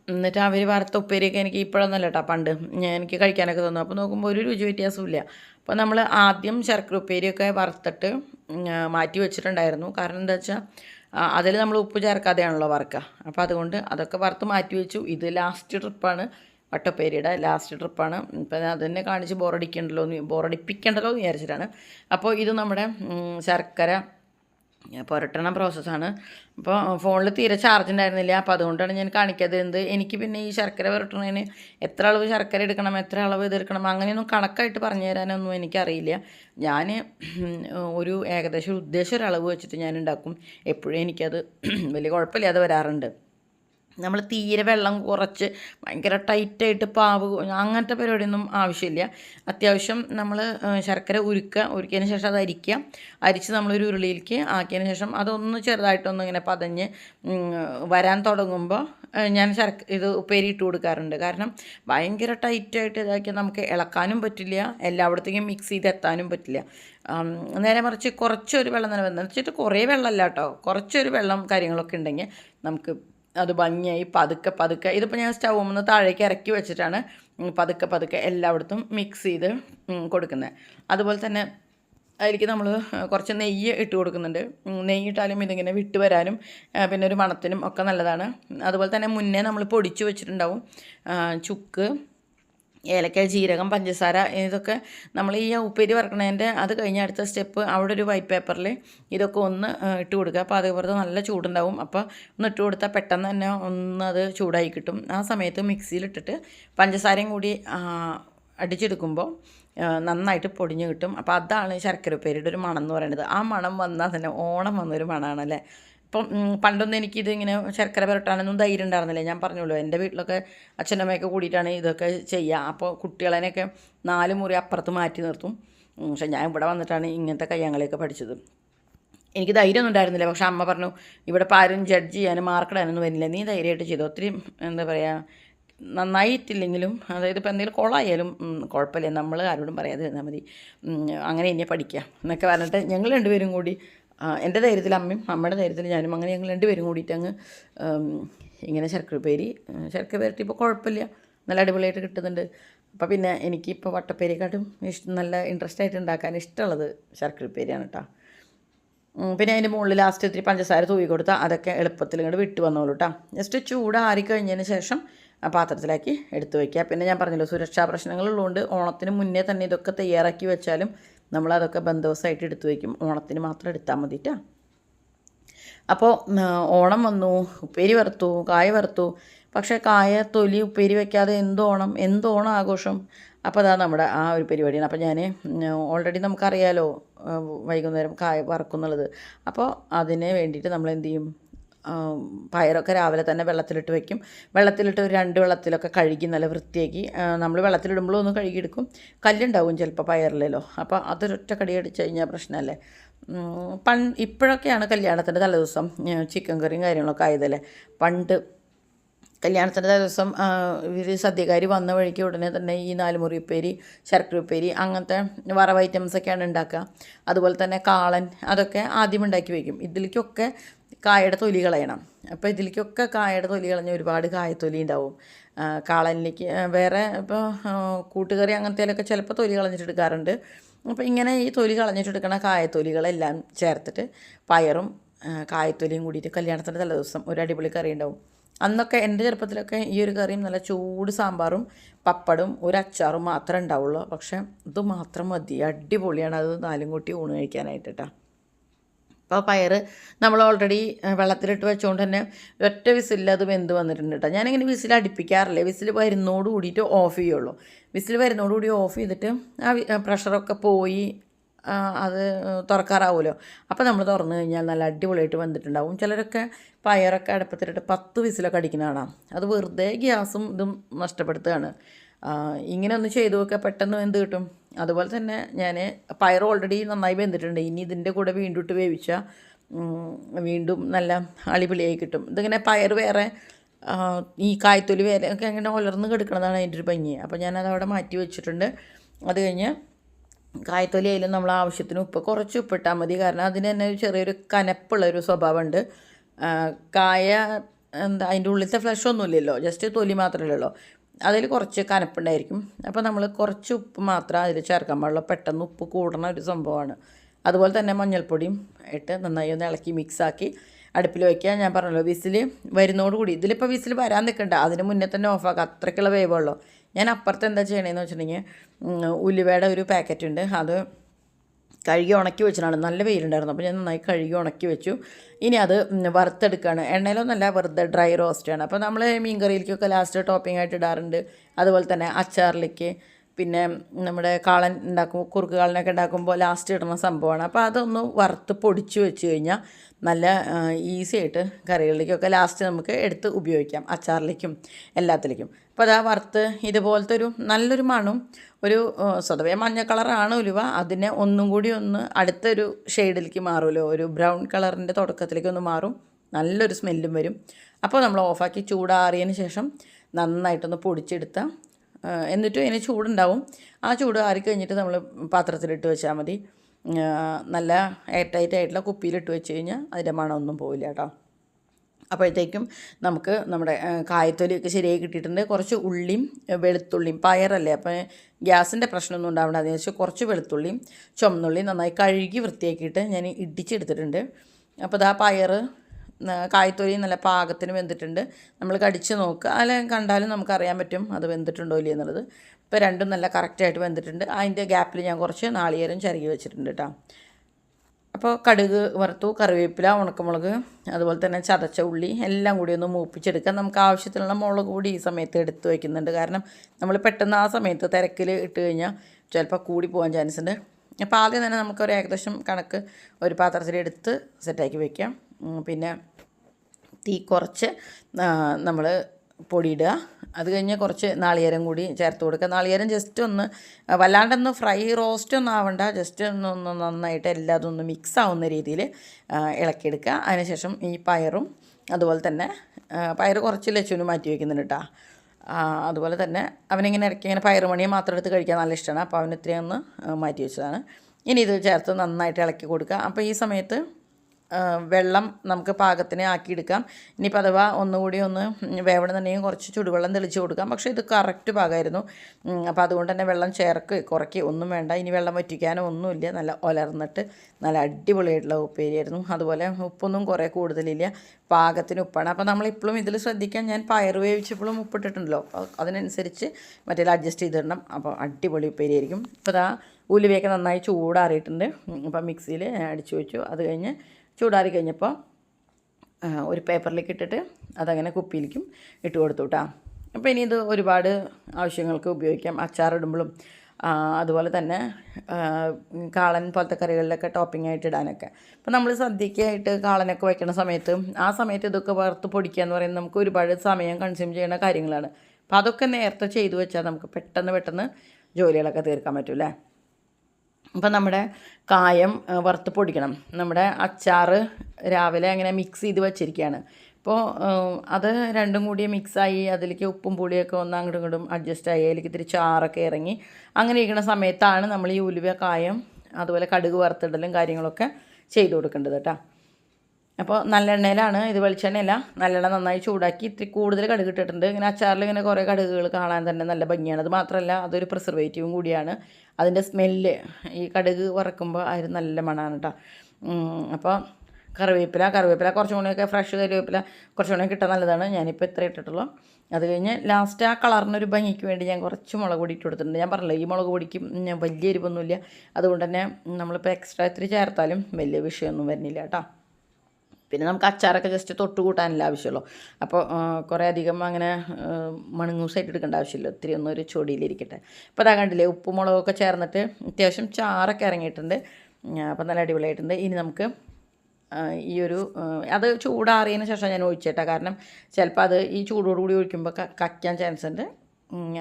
എന്നിട്ട് അവർ വറുത്ത ഉപ്പേരിയൊക്കെ എനിക്ക് ഇപ്പോഴൊന്നല്ല കേട്ടോ പണ്ട് ഞാൻ എനിക്ക് കഴിക്കാനൊക്കെ തന്നു. അപ്പോൾ നോക്കുമ്പോൾ ഒരു രുചി വ്യത്യാസമില്ല അപ്പോൾ നമ്മൾ ആദ്യം ശർക്കര ഉപ്പേരിയൊക്കെ വറുത്തിട്ട് മാറ്റി വെച്ചിട്ടുണ്ടായിരുന്നു. കാരണം എന്താ വെച്ചാൽ അതിൽ നമ്മൾ ഉപ്പ് ചേർക്കാതെയാണല്ലോ വറുക്കുക അപ്പോൾ അതുകൊണ്ട് അതൊക്കെ വറുത്ത് മാറ്റി വെച്ചു. ഇത് ലാസ്റ്റ് ട്രിപ്പാണ് വട്ടപ്പേരിയുടെ ലാസ്റ്റ് ട്രിപ്പാണ് ഇപ്പം അത് തന്നെ കാണിച്ച് ബോറടിക്കണ്ടല്ലോ എന്ന് ബോറടിപ്പിക്കണ്ടല്ലോ എന്ന് വിചാരിച്ചിട്ടാണ്. അപ്പോൾ ഇത് നമ്മുടെ ശർക്കര പുരട്ടണ പ്രോസസ്സാണ് അപ്പോൾ ഫോണിൽ തീരെ ചാർജ് ഉണ്ടായിരുന്നില്ല അപ്പോൾ അതുകൊണ്ടാണ് ഞാൻ കാണിക്കാതിരുന്നത് എനിക്ക് പിന്നെ ഈ ശർക്കര പുരട്ടണതിന് എത്ര അളവ് ശർക്കര എടുക്കണം എത്ര അളവ് ഇതെടുക്കണം അങ്ങനെയൊന്നും കണക്കായിട്ട് പറഞ്ഞു തരാനൊന്നും എനിക്കറിയില്ല. ഞാൻ ഒരു ഏകദേശം ഉദ്ദേശം ഒരു അളവ് വെച്ചിട്ട് ഞാൻ ഉണ്ടാക്കും എപ്പോഴും എനിക്കത് വലിയ കുഴപ്പമില്ലാതെ വരാറുണ്ട്. നമ്മൾ തീരെ വെള്ളം കുറച്ച് ഭയങ്കര ടൈറ്റായിട്ട് പാവ് അങ്ങനത്തെ പരിപാടിയൊന്നും ആവശ്യമില്ല. അത്യാവശ്യം നമ്മൾ ശർക്കര ഉരുക്കുക ഉരുക്കിയതിന് ശേഷം അത് അരിക്കുക. അരിച്ച് നമ്മളൊരു ഉരുളിയിലേക്ക് ആക്കിയതിന് ശേഷം അതൊന്ന് ചെറുതായിട്ടൊന്ന് ഇങ്ങനെ പതഞ്ഞ് വരാൻ തുടങ്ങുമ്പോൾ ഞാൻ ശർക്ക ഇത് ഉപ്പേരി ഇട്ട് കൊടുക്കാറുണ്ട്. കാരണം ഭയങ്കര ടൈറ്റായിട്ട് ഇതാക്കിയാൽ നമുക്ക് ഇളക്കാനും പറ്റില്ല എല്ലായിടത്തേക്കും മിക്സ് ചെയ്ത് എത്താനും പറ്റില്ല. നേരെ മറിച്ച് കുറച്ചൊരു വെള്ളം തന്നെ വെച്ചിട്ട് കുറേ വെള്ളമല്ല കേട്ടോ. കുറച്ചൊരു വെള്ളം കാര്യങ്ങളൊക്കെ ഉണ്ടെങ്കിൽ നമുക്ക് അത് ഭംഗിയായി പതുക്കെ പതുക്കെ. ഇതിപ്പോൾ ഞാൻ സ്റ്റൗവിൽ നിന്ന് താഴേക്ക് ഇറക്കി വെച്ചിട്ടാണ് പതുക്കെ പതുക്കെ എല്ലായിടത്തും മിക്സ് ചെയ്ത് കൊടുക്കുന്നത് അതുപോലെ തന്നെ അതിലേക്ക് നമ്മൾ കുറച്ച് നെയ്യ് ഇട്ട് കൊടുക്കുന്നുണ്ട്. നെയ്യ് ഇട്ടാലും ഇതിങ്ങനെ വിട്ട് വരാനും പിന്നെ ഒരു മണത്തിനും ഒക്കെ നല്ലതാണ്. അതുപോലെ തന്നെ മുന്നേ നമ്മൾ പൊടിച്ച് വെച്ചിട്ടുണ്ടാവും ചുക്ക് ഏലക്ക ജീരകം പഞ്ചസാര ഇതൊക്കെ നമ്മൾ ഈ ഉപ്പേരി വറക്കണതിന്റെ അത് കഴിഞ്ഞ അടുത്ത സ്റ്റെപ്പ് അവിടെ ഒരു വൈറ്റ് പേപ്പറിൽ ഇതൊക്കെ ഒന്ന് ഇട്ട് കൊടുക്കുക. അപ്പോൾ അതേപോലെ നല്ല ചൂടുണ്ടാവും. അപ്പോൾ ഒന്ന് ഇട്ട് കൊടുത്താൽ പെട്ടെന്ന് തന്നെ ഒന്ന് അത് ചൂടായി കിട്ടും. ആ സമയത്ത് മിക്സിയിലിട്ടിട്ട് പഞ്ചസാരയും കൂടി അടിച്ചെടുക്കുമ്പോൾ നന്നായിട്ട് പൊടിഞ്ഞ് കിട്ടും. അപ്പോൾ അതാണ് ശർക്കര ഉപ്പേരിയുടെ ഒരു മണം എന്ന് പറയുന്നത്. ആ മണം വന്നാൽ തന്നെ ഓണം വന്നൊരു മണമാണല്ലേ ഇപ്പം പണ്ടൊന്നും എനിക്കിത് ഇങ്ങനെ ശർക്കര പുരട്ടാനൊന്നും ധൈര്യം ഉണ്ടായിരുന്നില്ല. ഞാൻ പറഞ്ഞുള്ളൂ എന്റെ വീട്ടിലൊക്കെ അച്ഛനമ്മയൊക്കെ കൂടിയിട്ടാണ് ഇതൊക്കെ ചെയ്യുക അപ്പോൾ കുട്ടികളെയൊക്കെ നാല് മുറി അപ്പുറത്ത് മാറ്റി നിർത്തും. പക്ഷെ ഞാൻ ഇവിടെ വന്നിട്ടാണ് ഇങ്ങനത്തെ കയ്യാങ്കളിയൊക്കെ പഠിച്ചത്. എനിക്ക് ധൈര്യമൊന്നും ഉണ്ടായിരുന്നില്ല. പക്ഷെ അമ്മ പറഞ്ഞു ഇവിടെ ഇപ്പോൾ ആരും ജഡ്ജ് ചെയ്യാനും മാർക്കിടാനൊന്നും വരില്ല നീ ധൈര്യമായിട്ട് ചെയ്തു. ഒത്തിരി എന്താ പറയുക നന്നായിട്ടില്ലെങ്കിലും അതായത് ഇപ്പോൾ എന്തെങ്കിലും കുളമായാലും കുഴപ്പമില്ല. നമ്മൾ ആരോടും പറയാതെ ഇരുന്നാൽ മതി. അങ്ങനെ ഇനി പഠിക്കുക എന്നൊക്കെ പറഞ്ഞിട്ട് ഞങ്ങൾ രണ്ടുപേരും കൂടി എന്റെ ധൈര്യത്തിൽ അമ്മയും അമ്മയുടെ ധൈര്യത്തിൽ ഞാനും അങ്ങനെ ഞങ്ങൾ രണ്ടുപേരും കൂടിയിട്ട് അങ്ങ് ഇങ്ങനെ ശർക്കര പേരി ശർക്കര പേരിട്ട് ഇപ്പോൾ കുഴപ്പമില്ല. നല്ല അടിപൊളിയായിട്ട് കിട്ടുന്നുണ്ട്. അപ്പോൾ പിന്നെ എനിക്കിപ്പോൾ വട്ടപ്പേരിക്കാട്ടും ഇഷ്ടം നല്ല ഇൻട്രസ്റ്റ് ആയിട്ട് ഉണ്ടാക്കാൻ ഇഷ്ടമുള്ളത് ശർക്കര പേരിയാണ് കേട്ടോ പിന്നെ അതിന്റെ മുകളിൽ ലാസ്റ്റ് ഇത്തിരി പഞ്ചസാര തൂവി കൊടുത്താൽ അതൊക്കെ എളുപ്പത്തിൽ ഇങ്ങോട്ട് വിട്ട് വന്നോളൂ കേട്ടോ ജസ്റ്റ് ചൂടാറി കഴിഞ്ഞതിന് ശേഷം പാത്രത്തിലാക്കി എടുത്തു വയ്ക്കുക പിന്നെ ഞാൻ പറഞ്ഞല്ലോ സുരക്ഷാ പ്രശ്നങ്ങളുള്ളതുകൊണ്ട് ഓണത്തിന് മുന്നേ തന്നെ ഇതൊക്കെ തയ്യാറാക്കി വെച്ചാലും നമ്മളതൊക്കെ ബന്ധവസമായിട്ട് എടുത്തു വയ്ക്കും. ഓണത്തിന് മാത്രം എടുത്താൽ മതി ട്ടാ. അപ്പോൾ ഓണം വന്നു ഉപ്പേരി വറുത്തു കായ വറുത്തു. പക്ഷേ കായ തൊലി ഉപ്പേരി വയ്ക്കാതെ എന്തോണം എന്തോണം ആഘോഷം? അപ്പോൾ അതാ നമ്മുടെ ആ ഒരു പരിപാടിയാണ്. അപ്പോൾ ഞാൻ ഓൾറെഡി നമുക്കറിയാലോ വൈകുന്നേരം കായ വറക്കുന്നുള്ളത്. അപ്പോൾ അതിന് വേണ്ടിയിട്ട് നമ്മൾ എന്ത് ചെയ്യും? പയറൊക്കെ രാവിലെ തന്നെ വെള്ളത്തിലിട്ട് വയ്ക്കും വെള്ളത്തിലിട്ട് ഒരു രണ്ട് വെള്ളത്തിലൊക്കെ കഴുകി നല്ല വൃത്തിയാക്കി. നമ്മൾ വെള്ളത്തിലിടുമ്പോഴും ഒന്ന് കഴുകിയെടുക്കും. കല്ലുണ്ടാവും ചിലപ്പോൾ പയറിലല്ലോ. അപ്പോൾ അതൊരൊറ്റ കടി അടിച്ചു കഴിഞ്ഞാൽ പ്രശ്നമല്ലേ? പൺ ഇപ്പോഴൊക്കെയാണ് കല്യാണത്തിന്റെ തലേദിവസം ചിക്കൻ കറിയും കാര്യങ്ങളൊക്കെ ആയതല്ലേ? പണ്ട് കല്യാണത്തിന്റെ ദിവസം ഇവർ സദ്യക്കാർ വന്ന വഴിക്ക് ഉടനെ തന്നെ ഈ നാലുമുറി ഉപ്പേരി ശർക്കര ഉപ്പേരി അങ്ങനത്തെ വറവ് ഐറ്റംസൊക്കെയാണ് ഉണ്ടാക്കുക. അതുപോലെ തന്നെ കാളൻ അതൊക്കെ ആദ്യം ഉണ്ടാക്കി വയ്ക്കും. ഇതിലേക്കൊക്കെ കായയുടെ തൊലി കളയണം. അപ്പോൾ ഇതിലേക്കൊക്കെ കായയുടെ തൊലി കളഞ്ഞ ഒരുപാട് കായത്തൊലി ഉണ്ടാവും. കാളനിലേക്ക് വേറെ ഇപ്പോൾ കൂട്ടുകറി അങ്ങനത്തേലൊക്കെ ചിലപ്പോൾ തൊലി കളഞ്ഞിട്ടെടുക്കാറുണ്ട്. അപ്പോൾ ഇങ്ങനെ ഈ തൊലി കളഞ്ഞിട്ടെടുക്കണ കായത്തൊലികളെല്ലാം ചേർത്തിട്ട് പയറും കായത്തൊലിയും കൂടിയിട്ട് കല്യാണത്തിന്റെ തലേദിവസം ഒരു അടിപൊളി കറി ഉണ്ടാവും. അന്നൊക്കെ എന്റെ ചെറുപ്പത്തിലൊക്കെ ഈ ഒരു കറിയും നല്ല ചൂട് സാമ്പാറും പപ്പടും ഒരു അച്ചാറും മാത്രമേ ഉണ്ടാവുള്ളൂ. പക്ഷേ ഇത് മാത്രം മതി. അടിപൊളിയാണ്. അത് നാലും കൂട്ടി ഊണ് കഴിക്കാനായിട്ട് കേട്ടോ അപ്പോൾ പയർ നമ്മൾ ഓൾറെഡി വെള്ളത്തിലിട്ട് വെച്ചുകൊണ്ട് തന്നെ ഒറ്റ വിസിലിൽ അത് വെന്ത് വന്നിട്ടുണ്ട് കേട്ടോ ഞാനിങ്ങനെ വിസിൽ അടുപ്പിക്കാറില്ല. വിസിൽ വരുന്നോട് കൂടിയിട്ട് ഓഫ് ചെയ്യുള്ളൂ. വിസിൽ വരുന്നോട് കൂടി ഓഫ് ചെയ്തിട്ട് ആ പ്രഷറൊക്കെ പോയി അത് തുറക്കാറാവുമല്ലോ അപ്പോൾ നമ്മൾ തുറന്നു കഴിഞ്ഞാൽ നല്ല അടിപൊളിയായിട്ട് വന്നിട്ടുണ്ടാവും. ചിലരൊക്കെ പയറൊക്കെ അടുപ്പത്തിലിട്ട് പത്ത് വിസിലൊക്കെ അടിക്കുന്ന കാണാം. അത് വെറുതെ ഗ്യാസും ഇതും നഷ്ടപ്പെടുത്തുകയാണ്. ഇങ്ങനെ ഒന്ന് ചെയ്തു നോക്കുക പെട്ടെന്ന് എന്ത് കിട്ടും? അതുപോലെ തന്നെ ഞാൻ പയർ ഓൾറെഡി നന്നായി വെന്തിട്ടുണ്ട്. ഇനി ഇതിന്റെ കൂടെ വീണ്ടും ഇട്ട് വേവിച്ചാൽ വീണ്ടും നല്ല അളിപൊളിയായി കിട്ടും. ഇതിങ്ങനെ പയർ വേറെ ഈ കായ്ത്തൊലി വേറെ ഒക്കെ അങ്ങനെ ഉലർന്ന് കിടക്കുന്നതാണ് അതിന്റെ ഒരു ഭംഗി. അപ്പോൾ ഞാനത് അവിടെ മാറ്റി വെച്ചിട്ടുണ്ട്. അത് കഴിഞ്ഞ് കായ്ത്തൊലി ആയാലും നമ്മൾ ആവശ്യത്തിന് ഉപ്പ് കുറച്ച് ഉപ്പിട്ടാൽ മതി. കാരണം അതിന് തന്നെ ഒരു ചെറിയൊരു കനപ്പുള്ള ഒരു സ്വഭാവമുണ്ട്. കായ എന്താ അതിന്റെ ഉള്ളിലത്തെ ഫ്ലഷ് ഒന്നുമില്ലല്ലോ. ജസ്റ്റ് തൊലി മാത്രമല്ലല്ലോ അതിൽ കുറച്ച് കനപ്പുണ്ടായിരിക്കും. അപ്പോൾ നമ്മൾ കുറച്ച് ഉപ്പ് മാത്രം അതിൽ ചേർക്കാൻ പാടുള്ളൂ. പെട്ടെന്ന് ഉപ്പ് കൂടണ ഒരു സംഭവമാണ്. അതുപോലെ തന്നെ മഞ്ഞൾപ്പൊടിയും ഇട്ട് നന്നായി ഒന്ന് ഇളക്കി മിക്സാക്കി അടുപ്പിൽ വയ്ക്കുക ഞാൻ പറഞ്ഞല്ലോ വിസിൽ വരുന്നോടുകൂടി ഇതിലിപ്പോൾ വിസിൽ വരാൻ നിൽക്കണ്ട അതിന് മുന്നേ തന്നെ ഓഫാക്കുക അത്രയ്ക്കുള്ള വേവുള്ളൂ. ഞാൻ അപ്പുറത്ത് എന്താ ചെയ്യണേന്ന് വെച്ചിട്ടുണ്ടെങ്കിൽ ഉലുവയുടെ ഒരു പാക്കറ്റ് ഉണ്ട്. അത് കഴുകി ഉണക്കി വെച്ചിട്ടാണ്. നല്ല വെയിലുണ്ടായിരുന്നു. അപ്പോൾ ഞാൻ നന്നായി കഴുകി ഉണക്കി വെച്ചു. ഇനി അത് വറുത്തെടുക്കുകയാണ് എണ്ണയിലൊന്നല്ല വെറുതെ ഡ്രൈ റോസ്റ്റാണ് അപ്പോൾ നമ്മൾ മീൻ കറിയിലേക്കൊക്കെ ലാസ്റ്റ് ടോപ്പിംഗ് ആയിട്ട് ഇടാറുണ്ട്. അതുപോലെ തന്നെ അച്ചാറിലേക്ക്. പിന്നെ നമ്മുടെ കാളൻ ഉണ്ടാക്കും കുറുക്ക് കാളനൊക്കെ ഉണ്ടാക്കുമ്പോൾ ലാസ്റ്റ് ഇടുന്ന സംഭവമാണ്. അപ്പോൾ അതൊന്ന് വറുത്ത് പൊടിച്ച് വെച്ച് കഴിഞ്ഞാൽ നല്ല ഈസി ആയിട്ട് കറികളിലേക്കൊക്കെ ലാസ്റ്റ് നമുക്ക് എടുത്ത് ഉപയോഗിക്കാം. അച്ചാറിലേക്കും എല്ലാത്തിലേക്കും. അപ്പോൾ അതാ വറുത്ത് ഇതുപോലത്തെ ഒരു നല്ലൊരു മണും ഒരു സ്വതവേ മഞ്ഞ കളറാണ് ഉലുവ. അതിനെ ഒന്നും കൂടി ഒന്ന് അടുത്തൊരു ഷെയ്ഡിലേക്ക് മാറുമല്ലോ. ഒരു ബ്രൗൺ കളറിന്റെ തുടക്കത്തിലേക്ക് ഒന്ന് മാറും. നല്ലൊരു സ്മെല്ലും വരും. അപ്പോൾ നമ്മൾ ഓഫാക്കി ചൂടാറിയതിന് ശേഷം നന്നായിട്ടൊന്ന് പൊടിച്ചെടുത്ത എന്നിട്ടും അതിന് ചൂടുണ്ടാവും. ആ ചൂട് ആറി കഴിഞ്ഞിട്ട് നമ്മൾ പാത്രത്തിലിട്ട് വെച്ചാൽ മതി. നല്ല എയർ ടൈറ്റ് ആയിട്ടുള്ള കുപ്പിയിലിട്ട് വെച്ച് കഴിഞ്ഞാൽ അതിന്റെ മണമൊന്നും പോവില്ല കേട്ടോ. അപ്പോഴത്തേക്കും നമുക്ക് നമ്മുടെ കായത്തൊലിയൊക്കെ ശരിയായി കിട്ടിയിട്ടുണ്ട്. കുറച്ച് ഉള്ളിയും വെളുത്തുള്ളിയും പയറല്ലേ? അപ്പം ഗ്യാസിന്റെ പ്രശ്നമൊന്നും ഉണ്ടാവേണ്ട. അതിന് ശേഷം കുറച്ച് വെളുത്തുള്ളിയും ചുമന്നുള്ളിയും നന്നായി കഴുകി വൃത്തിയാക്കിയിട്ട് ഞാൻ ഇടിച്ചെടുത്തിട്ടുണ്ട്. അപ്പോൾ ഇതാ പയർ കായത്തൊലി നല്ല പാകത്തിന് വെന്തിട്ടുണ്ട്. നമ്മൾ കടിച്ച് നോക്കുക അല്ല കണ്ടാലും നമുക്കറിയാൻ പറ്റും അത് വെന്തിട്ടുണ്ടോ ഇല്ലേ എന്നുള്ളത്. ഇപ്പോൾ രണ്ടും നല്ല കറക്റ്റായിട്ട് വെന്തിട്ടുണ്ട്. അതിന്റെ ഗ്യാപ്പിൽ ഞാൻ കുറച്ച് നാളികേരം ചിരകി വെച്ചിട്ടുണ്ട് കേട്ടോ. അപ്പോൾ കടുക് വറുത്തു കറിവേപ്പില ഉണക്കമുളക് അതുപോലെ തന്നെ ചതച്ച ഉള്ളി എല്ലാം കൂടി ഒന്ന് മൂപ്പിച്ചെടുക്കാം. നമുക്ക് ആവശ്യത്തിനുള്ള മുളക് കൂടി ഈ സമയത്ത് എടുത്ത് വയ്ക്കുന്നുണ്ട് കാരണം നമ്മൾ പെട്ടെന്ന് ആ സമയത്ത് തിരക്കിൽ ഇട്ട് കഴിഞ്ഞാൽ ചിലപ്പോൾ കൂടി പോകാൻ ചാൻസ് ഉണ്ട്. അപ്പോൾ ആദ്യം തന്നെ നമുക്കൊരു ഏകദേശം കണക്ക് ഒരു പാത്രത്തിലെടുത്ത് സെറ്റാക്കി വയ്ക്കാം പിന്നെ തീ കുറച്ച് നമ്മൾ പൊടിയിടുക അത് കഴിഞ്ഞ് കുറച്ച് നാളികേരം കൂടി ചേർത്ത് കൊടുക്കുക. നാളികേരം ജസ്റ്റ് ഒന്ന് വല്ലാണ്ടൊന്ന് ഫ്രൈ റോസ്റ്റ് ഒന്നും ആവണ്ട. ജസ്റ്റ് ഒന്ന് ഒന്ന് നന്നായിട്ട് എല്ലാതും ഒന്ന് മിക്സ് ആവുന്ന രീതിയിൽ ഇളക്കിയെടുക്കുക. അതിനുശേഷം ഈ പയറും അതുപോലെ തന്നെ പയർ കുറച്ച് ലച്ചുവിന് മാറ്റി വയ്ക്കുന്നുണ്ട് കേട്ടോ അതുപോലെ തന്നെ അവനിങ്ങനെ ഇടയ്ക്ക് ഇങ്ങനെ പയറുമണിയെ മാത്രം എടുത്ത് കഴിക്കാൻ നല്ല ഇഷ്ടമാണ്. അപ്പോൾ ഇത്രയും ഒന്ന് മാറ്റി വെച്ചതാണ്. ഇനി ഇത് ചേർത്ത് നന്നായിട്ട് ഇളക്കി കൊടുക്കുക. അപ്പോൾ ഈ സമയത്ത് വെള്ളം നമുക്ക് പാകത്തിന് ആക്കിയെടുക്കാം. ഇനിയിപ്പോൾ അഥവാ ഒന്നുകൂടി ഒന്ന് വേവണമെന്നുണ്ടെങ്കിൽ കുറച്ച് ചുടുവെള്ളം തെളിച്ച് കൊടുക്കാം. പക്ഷേ ഇത് കറക്റ്റ് പാകമായിരുന്നു. അപ്പോൾ അതുകൊണ്ട് തന്നെ വെള്ളം ചേർക്ക് കുറയ്ക്ക് ഒന്നും വേണ്ട. ഇനി വെള്ളം വറ്റിക്കാനോ ഒന്നുമില്ല. നല്ല ഒലർന്നിട്ട് നല്ല അടിപൊളിയായിട്ടുള്ള ഉപ്പേരിയായിരുന്നു. അതുപോലെ ഉപ്പൊന്നും കുറേ കൂടുതലില്ല. പാകത്തിന് ഉപ്പാണ്. അപ്പോൾ നമ്മളിപ്പോഴും ഇതിൽ ശ്രദ്ധിക്കാൻ ഞാൻ പയർ വേവിച്ചപ്പോഴും ഉപ്പിട്ടിട്ടുണ്ടല്ലോ. അപ്പോൾ അതിനനുസരിച്ച് മറ്റേ അഡ്ജസ്റ്റ് ചെയ്തിടണം. അപ്പോൾ അടിപൊളി ഉപ്പേരിയായിരിക്കും. അപ്പോൾ ഇതാ ഉലുവയൊക്കെ നന്നായി ചൂടാറിയിട്ടുണ്ട്. അപ്പം മിക്സിയിൽ അടിച്ചു വെച്ചു. അത് കഴിഞ്ഞ് ചൂടാറി കഴിഞ്ഞപ്പോൾ ഒരു പേപ്പറിലേക്ക് ഇട്ടിട്ട് അതങ്ങനെ കുപ്പിയിലേക്കും ഇട്ട് കൊടുത്തു കേട്ടോ അപ്പോൾ ഇനി ഇത് ഒരുപാട് ആവശ്യങ്ങൾക്ക് ഉപയോഗിക്കാം. അച്ചാറിടുമ്പോഴും അതുപോലെ തന്നെ കാളൻ പോലത്തെ കറികളിലൊക്കെ ടോപ്പിംഗ് ആയിട്ട് ഇടാനൊക്കെ. അപ്പോൾ നമ്മൾ സദ്യക്കായിട്ട് കാളനൊക്കെ വയ്ക്കുന്ന സമയത്ത് ആ സമയത്ത് ഇതൊക്കെ വറുത്ത് പൊടിക്കുക എന്ന് പറയുന്നത് നമുക്ക് ഒരുപാട് സമയം കൺസ്യൂം ചെയ്യുന്ന കാര്യങ്ങളാണ്. അപ്പോൾ അതൊക്കെ നേരത്തെ ചെയ്തു വെച്ചാൽ നമുക്ക് പെട്ടെന്ന് പെട്ടെന്ന് ജോലികളൊക്കെ തീർക്കാൻ പറ്റും അല്ലേ അപ്പം നമ്മുടെ കായം വറുത്ത് പൊടിക്കണം. നമ്മുടെ അച്ചാറ് രാവിലെ അങ്ങനെ മിക്സ് ചെയ്ത് വെച്ചിരിക്കുകയാണ് അപ്പോൾ അത് രണ്ടും കൂടി മിക്സായി അതിലേക്ക് ഉപ്പും പുളിയൊക്കെ ഒന്ന് അങ്ങോട്ടും ഇങ്ങോട്ടും അഡ്ജസ്റ്റ് ആയി അതിലേക്ക് ഇത്തിരി ചാറൊക്കെ ഇറങ്ങി. അങ്ങനെ ഇരിക്കുന്ന സമയത്താണ് നമ്മൾ ഈ ഉലുവ കായം അതുപോലെ കടുക് വറുത്തിടലും കാര്യങ്ങളൊക്കെ ചെയ്ത് കൊടുക്കേണ്ടത് കേട്ടോ. അപ്പോൾ നല്ലെണ്ണയിലാണ് ഇത് വെളിച്ചെണ്ണയല്ല. നല്ലെണ്ണ നന്നായി ചൂടാക്കി ഇത്തിരി കൂടുതൽ കടുക് ഇട്ടിട്ടുണ്ട്. ഇങ്ങനെ അച്ചാറിൽ ഇങ്ങനെ കുറേ കടുകുകൾ കാണാൻ തന്നെ നല്ല ഭംഗിയാണ്. അത് മാത്രമല്ല അതൊരു പ്രിസർവേറ്റീവും കൂടിയാണ്. അതിന്റെ സ്മെല്ല് ഈ കടുക് വറക്കുമ്പോൾ അതിന് നല്ല മണമാണ് കേട്ടോ അപ്പോൾ കറിവേപ്പില കറിവേപ്പില കുറച്ചും കൂടിയൊക്കെ ഫ്രഷ് കറിവേപ്പില കുറച്ചും കൂടി കിട്ടാൻ നല്ലതാണ്. ഞാനിപ്പോൾ ഇത്ര ഇട്ടിട്ടുള്ളൂ. അത് കഴിഞ്ഞ് ലാസ്റ്റ് ആ കളറിനൊരു ഭംഗിക്ക് വേണ്ടി ഞാൻ കുറച്ച് മുളക് പൊടി ഇട്ട് കൊടുത്തിട്ടുണ്ട്. ഞാൻ പറഞ്ഞില്ല ഈ മുളക് പൊടിക്ക് വലിയ എരിവൊന്നുമില്ല. അതുകൊണ്ട് തന്നെ നമ്മളിപ്പോൾ എക്സ്ട്രാ ഇത്തിരി ചേർത്താലും വലിയ വിഷയമൊന്നും വരുന്നില്ല കേട്ടോ പിന്നെ നമുക്ക് അച്ചാറൊക്കെ ജസ്റ്റ് തൊട്ട് കൂട്ടാനല്ല ആവശ്യമുള്ളൂ. അപ്പോൾ കുറേ അധികം അങ്ങനെ മണങ്ങൂസായിട്ട് എടുക്കേണ്ട ആവശ്യമില്ല. ഒത്തിരി ഒരു ചൊടിയിലിരിക്കട്ടെ അപ്പോൾ അതാ കണ്ടില്ലേ ഉപ്പ് മുളകൊക്കെ ചേർന്നിട്ട് അത്യാവശ്യം ചാറൊക്കെ ഇറങ്ങിയിട്ടുണ്ട്. അപ്പം നല്ല അടിപൊളിയായിട്ടുണ്ട്. ഇനി നമുക്ക് ഈ ഒരു അത് ചൂടാറിയതിന് ശേഷം ഞാൻ ഒഴിച്ചേട്ടാ. കാരണം ചിലപ്പോൾ അത് ഈ ചൂടോടുകൂടി ഒഴിക്കുമ്പോൾ കക്കാൻ ചാൻസ് ഉണ്ട്.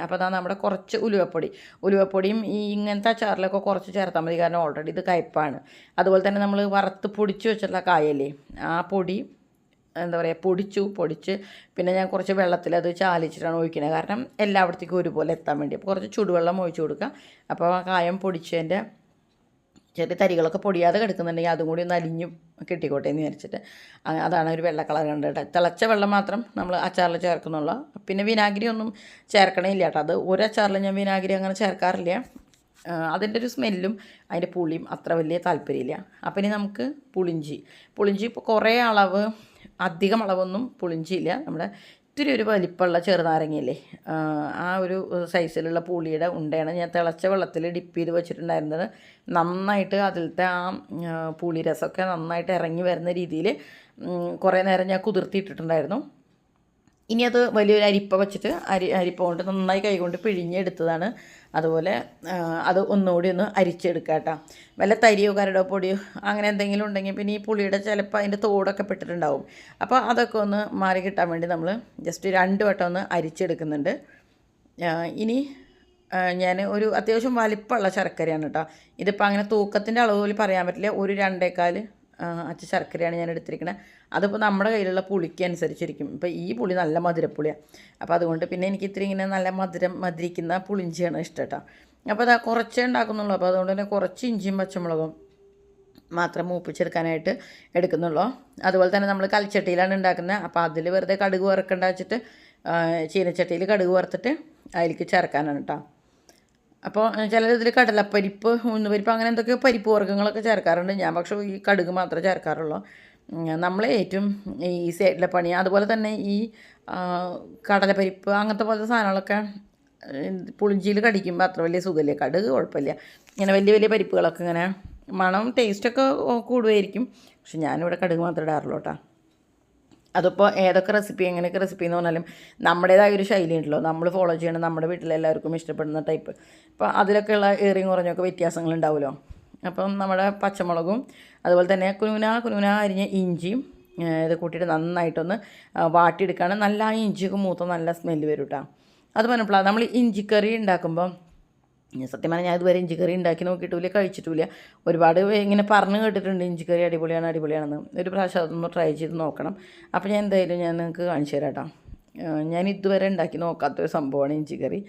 അപ്പോൾ അതാ നമ്മുടെ കുറച്ച് ഉലുവപ്പൊടി. ഉലുവപ്പൊടിയും ഈ ഇങ്ങനത്തെ അച്ചാറിലൊക്കെ കുറച്ച് ചേർത്താൽ മതി കാരണം ഓൾറെഡി ഇത് കയ്പ്പാണ്. അതുപോലെ തന്നെ നമ്മൾ വറുത്ത് പൊടിച്ച് വെച്ചിട്ടുള്ള കായല്ലേ ആ പൊടി എന്താ പറയുക പൊടിച്ചു പൊടിച്ച് പിന്നെ ഞാൻ കുറച്ച് വെള്ളത്തിൽ അത് ചാലിച്ചിട്ടാണ് ഒഴിക്കുന്നത് കാരണം എല്ലായിടത്തേക്കും ഒരുപോലെ എത്താൻ വേണ്ടി. അപ്പോൾ കുറച്ച് ചൂടുവെള്ളം ഒഴിച്ചു കൊടുക്കുക അപ്പോൾ ആ കായം പൊടിച്ചതിന്റെ ചെറിയ തരികളൊക്കെ പൊടിയാതെ കിടക്കുന്നുണ്ടെങ്കിൽ അതും കൂടി ഒന്ന് അലിഞ്ഞു കിട്ടിക്കോട്ടെ എന്ന് വിചാരിച്ചിട്ട്. അതാണ് ഒരു വെള്ള കളർ കണ്ടിട്ട് തിളച്ച വെള്ളം മാത്രം നമ്മൾ അച്ചാറിൽ ചേർക്കുന്നുള്ളൂ. പിന്നെ വിനാഗിരി ഒന്നും ചേർക്കണമില്ല കേട്ടോ. അത് ഒരു അച്ചാറിൽ ഞാൻ വിനാഗിരി അങ്ങനെ ചേർക്കാറില്ല. അതിന്റെ ഒരു സ്മെല്ലും അതിന്റെ പുളിയും അത്ര വലിയ താല്പര്യമില്ല. അപ്പം ഇനി നമുക്ക് പുളിഞ്ചി. പുളിഞ്ചി ഇപ്പോൾ കുറേ അളവ് അധികം അളവൊന്നും പുളിഞ്ചിയില്ല നമ്മുടെ ഇത്തിരി ഒരു വലിപ്പമുള്ള ചെറുനാരങ്ങയില്ലേ ആ, ഒരു സൈസിലുള്ള പുളിയുടെ ഉണ്ടയാണ്. ഞാൻ തിളച്ച വെള്ളത്തിൽ ഡിപ്പ് ചെയ്ത് വെച്ചിട്ടുണ്ടായിരുന്നത്. നന്നായിട്ട് അതിലത്തെ ആ, പുളി രസമൊക്കെ നന്നായിട്ട് ഇറങ്ങി വരുന്ന രീതിയിൽ കുറേ നേരം ഞാൻ കുതിർത്തിയിട്ടിട്ടുണ്ടായിരുന്നു. ഇനി അത് വലിയൊരു അരിപ്പ വെച്ചിട്ട് അരി അരിപ്പ കൊണ്ട് നന്നായി കൈകൊണ്ട് പിഴിഞ്ഞെടുത്തതാണ്. അതുപോലെ അത് ഒന്നുകൂടി ഒന്ന് അരിച്ചെടുക്കുക കേട്ടോ. വല്ല തരിയോ കരടോ പൊടിയോ അങ്ങനെ എന്തെങ്കിലും ഉണ്ടെങ്കിൽ പിന്നെ ഈ പുളിയുടെ ചിലപ്പോൾ അതിന്റെ തോടൊക്കെ പെട്ടിട്ടുണ്ടാവും. അപ്പോൾ അതൊക്കെ ഒന്ന് മാറി കിട്ടാൻ വേണ്ടി നമ്മൾ ജസ്റ്റ് രണ്ട് വട്ടം ഒന്ന് അരിച്ചെടുക്കുന്നുണ്ട്. ഇനി ഞാൻ ഒരു അത്യാവശ്യം വലിപ്പമുള്ള ശർക്കരയാണ് കേട്ടോ. ഇതിപ്പോൾ അങ്ങനെ തൂക്കത്തിന്റെ അളവ് പോലും പറയാൻ പറ്റില്ല. ഒരു രണ്ടേക്കാൽ അച്ച ശർക്കരയാണ് ഞാൻ എടുത്തിരിക്കുന്നത് അതിപ്പോൾ നമ്മുടെ കയ്യിലുള്ള പുളിക്ക് അനുസരിച്ചിരിക്കും. ഇപ്പോൾ ഈ പുളി നല്ല മധുരപ്പുളിയാണ് അപ്പോൾ അതുകൊണ്ട് പിന്നെ എനിക്ക് ഇത്തിരി ഇങ്ങനെ നല്ല മധുരം മധുരിക്കുന്ന പുളിഞ്ചിയാണ് ഇഷ്ടം കേട്ടോ അപ്പോൾ അതാ കുറച്ചേ ഉണ്ടാക്കുന്നുള്ളൂ. അപ്പോൾ അതുകൊണ്ട് തന്നെ കുറച്ച് ഇഞ്ചിയും പച്ചമുളകും മാത്രം മൂപ്പിച്ചെടുക്കാനായിട്ട് എടുക്കുന്നുള്ളൂ. അതുപോലെ തന്നെ നമ്മൾ കൽച്ചട്ടിയിലാണ് ഉണ്ടാക്കുന്നത് അപ്പോൾ അതിൽ വെറുതെ കടുക് വറുക്കണ്ട വെച്ചിട്ട് ചീനച്ചട്ടിയിൽ കടുക് വറുത്തിട്ട് അതിലേക്ക് ചേർക്കാനാണ് കേട്ടോ അപ്പോൾ ചിലർ ഇതിൽ കടലപ്പരിപ്പ് ഉന്നുപരിപ്പ് അങ്ങനെ എന്തൊക്കെയോ പരിപ്പ് വർഗങ്ങളൊക്കെ ചേർക്കാറുണ്ട്. ഞാൻ പക്ഷേ ഈ കടുക് മാത്രമേ ചേർക്കാറുള്ളൂ. നമ്മൾ ഏറ്റവും ഈസി ആയിട്ടുള്ള പണി. അതുപോലെ തന്നെ ഈ കടലപ്പരിപ്പ് അങ്ങനത്തെ പോലത്തെ സാധനങ്ങളൊക്കെ പുളിഞ്ചിയിൽ കടിക്കുമ്പോൾ അത്ര വലിയ സുഖമില്ല. കടുക് കുഴപ്പമില്ല. ഇങ്ങനെ വലിയ വലിയ പരിപ്പുകളൊക്കെ ഇങ്ങനെ മണം ടേസ്റ്റൊക്കെ കൂടുമായിരിക്കും. പക്ഷെ ഞാനിവിടെ കടുക് മാത്രമേ ഇടാറുള്ളൂ കേട്ടോ. അതിപ്പോൾ ഏതൊക്കെ റെസിപ്പി എങ്ങനെയൊക്കെ റെസിപ്പി എന്ന് പറഞ്ഞാലും നമ്മുടേതായ ഒരു ശൈലി ഉണ്ടല്ലോ. നമ്മൾ ഫോളോ ചെയ്യണം. നമ്മുടെ വീട്ടിലെല്ലാവർക്കും ഇഷ്ടപ്പെടുന്ന ടൈപ്പ് അപ്പോൾ അതിലൊക്കെയുള്ള ഏറിയും കുറഞ്ഞൊക്കെ വ്യത്യാസങ്ങൾ ഉണ്ടാവുമല്ലോ. അപ്പം നമ്മുടെ പച്ചമുളകും അതുപോലെ തന്നെ കുനുന കുനുന അരിഞ്ഞ ഇഞ്ചിയും ഇത് കൂട്ടിയിട്ട് നന്നായിട്ടൊന്ന് വാട്ടിയെടുക്കുകയാണ് നല്ല ആ ഇഞ്ചിയൊക്കെ മൂത്ത നല്ല സ്മെല്ല് വരും കേട്ടോ അത് പറഞ്ഞപ്പോഴാണ് നമ്മൾ ഇഞ്ചിക്കറി ഉണ്ടാക്കുമ്പം ഞാൻ സത്യം പറഞ്ഞാൽ ഞാൻ ഇതുവരെ ഇഞ്ചിക്കറി ഉണ്ടാക്കി നോക്കിയിട്ടില്ല കഴിച്ചിട്ടില്ല. ഒരുപാട് ഇങ്ങനെ പറഞ്ഞു കേട്ടിട്ടുണ്ട് ഇഞ്ചിക്കറി അടിപൊളിയാണ് അടിപൊളിയാണെന്ന്. ഒരു പ്രാവശ്യം അതൊന്ന് ട്രൈ ചെയ്ത് നോക്കണം. അപ്പോൾ ഞാൻ എന്തായാലും ഞാൻ നിങ്ങൾക്ക് കാണിച്ചു തരാം കേട്ടോ ഞാൻ ഇതുവരെ ഉണ്ടാക്കി നോക്കാത്തൊരു സംഭവമാണ് ഇഞ്ചിക്കറി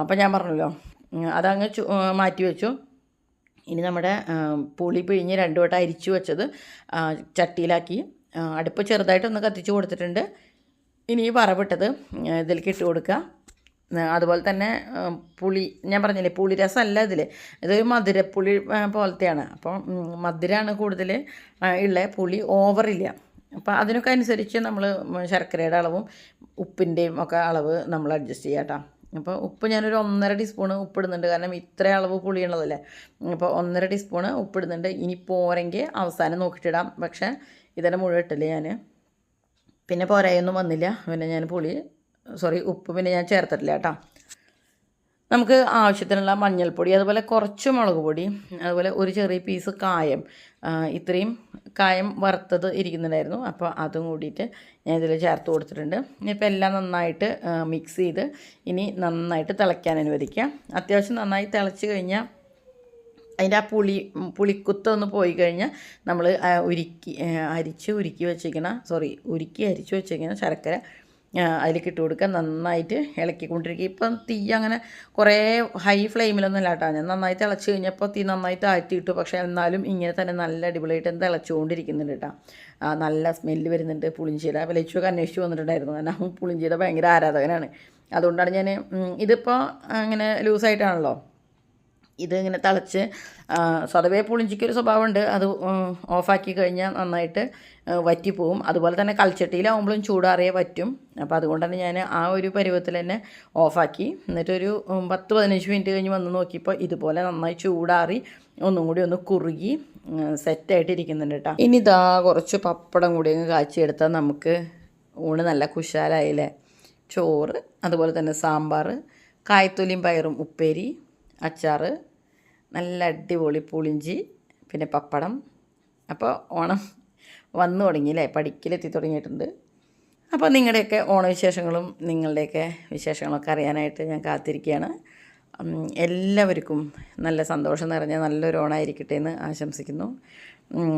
അപ്പോൾ ഞാൻ പറഞ്ഞല്ലോ അതങ്ങ് മാറ്റി വെച്ചു. ഇനി നമ്മുടെ പുളി പിഴിഞ്ഞ് രണ്ടു വട്ടം അരിച്ചു വെച്ചത് ചട്ടിയിലാക്കി. അടുപ്പ് ചെറുതായിട്ടൊന്ന് കത്തിച്ച് കൊടുത്തിട്ടുണ്ട്. ഇനി വറവിട്ടത് ഇതിലേക്ക് ഇട്ട് കൊടുക്കുക അതുപോലെ തന്നെ പുളി. ഞാൻ പറഞ്ഞില്ലേ പുളി രസമല്ല ഇതിൽ ഇതൊരു മധുരപ്പുളി പോലത്തെയാണ്. അപ്പോൾ മധുരമാണ് കൂടുതൽ ഉള്ള പുളി ഓവറില്ല. അപ്പോൾ അതിനൊക്കെ അനുസരിച്ച് നമ്മൾ ശർക്കരയുടെ അളവും ഉപ്പിന്റെയും ഒക്കെ അളവ് നമ്മൾ അഡ്ജസ്റ്റ് ചെയ്യാം കേട്ടോ അപ്പോൾ ഉപ്പ് ഞാനൊരു ഒന്നര ടീസ്പൂണ് ഉപ്പിടുന്നുണ്ട്. കാരണം ഇത്ര അളവ് പുളിയുള്ളതല്ലേ അപ്പോൾ ഒന്നര ടീസ്പൂണ് ഉപ്പിടുന്നുണ്ട്. ഇനി പോരെങ്കിൽ അവസാനം നോക്കിയിട്ടിടാം പക്ഷേ ഇതിന്റെ മുഴുവൻ ഇട്ടില്ല ഞാൻ പിന്നെ പോരായൊന്നും വന്നില്ല. പിന്നെ ഞാൻ പുളി സോറി ഉപ്പ് പിന്നെ ഞാൻ ചേർത്തിട്ടില്ല കേട്ടോ. നമുക്ക് ആവശ്യത്തിനുള്ള മഞ്ഞൾപ്പൊടി അതുപോലെ കുറച്ച് മുളക് പൊടി അതുപോലെ ഒരു ചെറിയ പീസ് കായം. ഇത്രയും കായം വറുത്തത് ഇരിക്കുന്നുണ്ടായിരുന്നു. അപ്പോൾ അതും കൂടിയിട്ട് ഞാൻ ഇതിൽ ചേർത്ത് കൊടുത്തിട്ടുണ്ട്. ഇനിയിപ്പോൾ എല്ലാം നന്നായിട്ട് മിക്സ് ചെയ്ത് ഇനി നന്നായിട്ട് തിളയ്ക്കാൻ അനുവദിക്കുക. അത്യാവശ്യം നന്നായി തിളച്ച് കഴിഞ്ഞാൽ അതിന്റെ ആ പുളി പുളിക്കുത്തൊന്ന് പോയി കഴിഞ്ഞാൽ നമ്മൾ ഉരുക്കി അരിച്ച് ഉരുക്കി വെച്ചിരിക്കണ സോറി ഉരുക്കി അരിച്ച് വെച്ചിരിക്കണ ശർക്കര അതിലേക്ക് ഇട്ട് കൊടുക്കുക. നന്നായിട്ട് ഇളക്കിക്കൊണ്ടിരിക്കുക. ഇപ്പം തീ അങ്ങനെ കുറേ ഹൈ ഫ്ലെയിമിലൊന്നും ഇല്ല കേട്ടോ ഞാൻ നന്നായിട്ട് തിളച്ച് കഴിഞ്ഞപ്പോൾ തീ നന്നായി താഴ്ത്തിയിട്ടു പക്ഷേ എന്നാലും ഇങ്ങനെ തന്നെ നല്ല അടിപൊളിയായിട്ട് തിളച്ചുകൊണ്ടിരിക്കുന്നുണ്ട് കേട്ടോ. നല്ല സ്മെല്ല് വരുന്നുണ്ട് പുളിഞ്ചീര. വിലച്ചൊക്കെ അന്വേഷിച്ച് വന്നിട്ടുണ്ടായിരുന്നു. കാരണം പുളിഞ്ചീര ഭയങ്കര ആരാധകനാണ്. അതുകൊണ്ടാണ് ഞാൻ ഇതിപ്പോൾ അങ്ങനെ ലൂസായിട്ടാണല്ലോ ഇത് ഇങ്ങനെ തിളച്ച് സ്വതവേ പുളിഞ്ചിക്കൊരു സ്വഭാവമുണ്ട്. അത് ഓഫാക്കി കഴിഞ്ഞാൽ നന്നായിട്ട് വറ്റിപ്പോവും. അതുപോലെ തന്നെ കൽച്ചട്ടിയിലാവുമ്പോഴും ചൂടാറിയേ പറ്റും. അപ്പോൾ അതുകൊണ്ട് തന്നെ ഞാൻ ആ ഒരു പരുവത്തിൽ തന്നെ ഓഫാക്കി. എന്നിട്ടൊരു പത്ത് പതിനഞ്ച് മിനിറ്റ് കഴിഞ്ഞ് വന്ന് നോക്കിയപ്പോൾ ഇതുപോലെ നന്നായി ചൂടാറി ഒന്നും കൂടി ഒന്ന് കുറുകി സെറ്റായിട്ടിരിക്കുന്നുണ്ട് കേട്ടോ ഇനി ഇതാ കുറച്ച് പപ്പടം കൂടി അങ്ങ് കാച്ചിയെടുത്താൽ നമുക്ക് ഊണ് നല്ല കുശാലായില്ലേ? ചോറ് അതുപോലെ തന്നെ സാമ്പാർ കായ്ത്തൊലിയും പയറും ഉപ്പേരി അച്ചാറ് നല്ല അടിപൊളി പുളിഞ്ചി പിന്നെ പപ്പടം. അപ്പോൾ ഓണം വന്നു തുടങ്ങി തുടങ്ങിയില്ലേ പഠിക്കലെത്തി തുടങ്ങിയിട്ടുണ്ട്. അപ്പോൾ നിങ്ങളുടെയൊക്കെ ഓണവിശേഷങ്ങളും നിങ്ങളുടെയൊക്കെ വിശേഷങ്ങളൊക്കെ അറിയാനായിട്ട് ഞാൻ കാത്തിരിക്കുകയാണ്. എല്ലാവർക്കും നല്ല സന്തോഷം നിറഞ്ഞ നല്ലൊരു ഓണമായിരിക്കട്ടെ എന്ന് ആശംസിക്കുന്നു.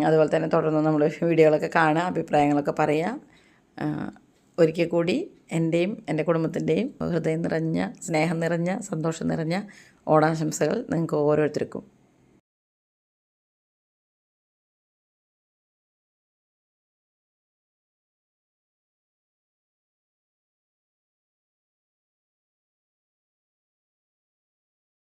അതുപോലെ തന്നെ തുടർന്ന് നമ്മൾ വീഡിയോകളൊക്കെ കാണുക അഭിപ്രായങ്ങളൊക്കെ പറയുക. ഒരിക്കൽ കൂടി എന്റെയും എന്റെ കുടുംബത്തിന്റെയും ഹൃദയം നിറഞ്ഞ സ്നേഹം നിറഞ്ഞ സന്തോഷം നിറഞ്ഞ ഓണാശംസകൾ നിങ്ങൾക്ക് ഓരോരുത്തർക്കും.